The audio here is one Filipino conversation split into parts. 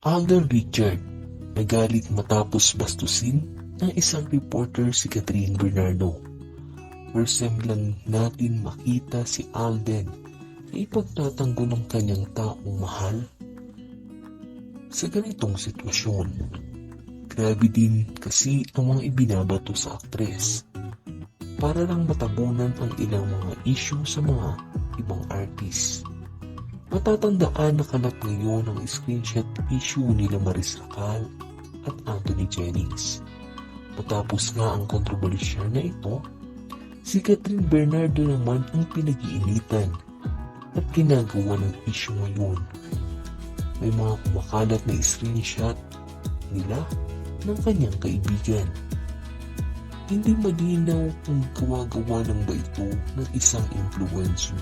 Alden Richard nagalit matapos bastusin ng isang reporter si Catherine Bernardo. First lang natin makita si Alden na ipagtatanggol ng kanyang taong mahal sa ganitong sitwasyon. Grabe din kasi ang mga ibinabato sa aktres para lang matabunan ang ilang mga issue sa mga ibang artist. Matatandaan na kalat ngayon ang screenshot issue nila Maris Racal at Anthony Jennings. Matapos nga ang kontrobersyal na ito, si Catherine Bernardo naman ang pinag-iinitan at ginagawa ng issue ngayon. May mga kumakalat na screenshot nila ng kanyang kaibigan. Hindi malinaw kung gawa-gawa lang ba ito ng isang influencer.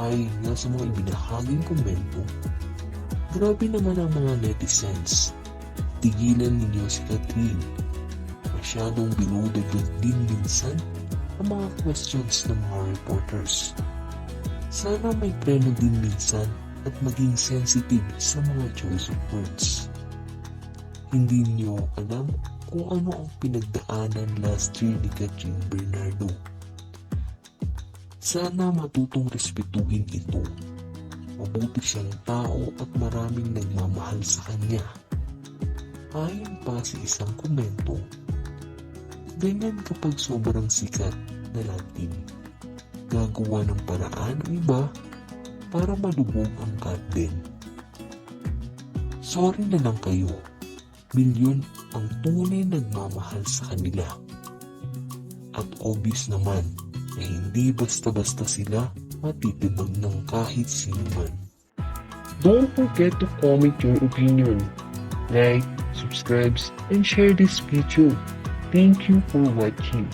Ayon nga sa mga ibinahaging komento, grabe naman ang mga netizens. Tigilan ninyo si Catherine. Masyadong binudagdag din minsan ang mga questions ng mga reporters. Sana may preno din minsan at maging sensitive sa mga choice of words. Hindi niyo alam kung ano ang pinagdaanan last year ni Catherine Bernardo. Sana matutong respetuhin ito. Mabuti siyang tao at maraming nagmamahal sa kanya. Ayon pa sa isang komento, ganyan kapag sobrang sikat na Latin. Gagawa ng paraan ang iba para malubog ang garden. Sorry na lang kayo. Milyon ang tunay nagmamahal sa kanila. At obvious naman na hindi basta-basta sila matitibag ng kahit sino man. Don't forget to comment your opinion. Like, subscribe, and share this video. Thank you for watching.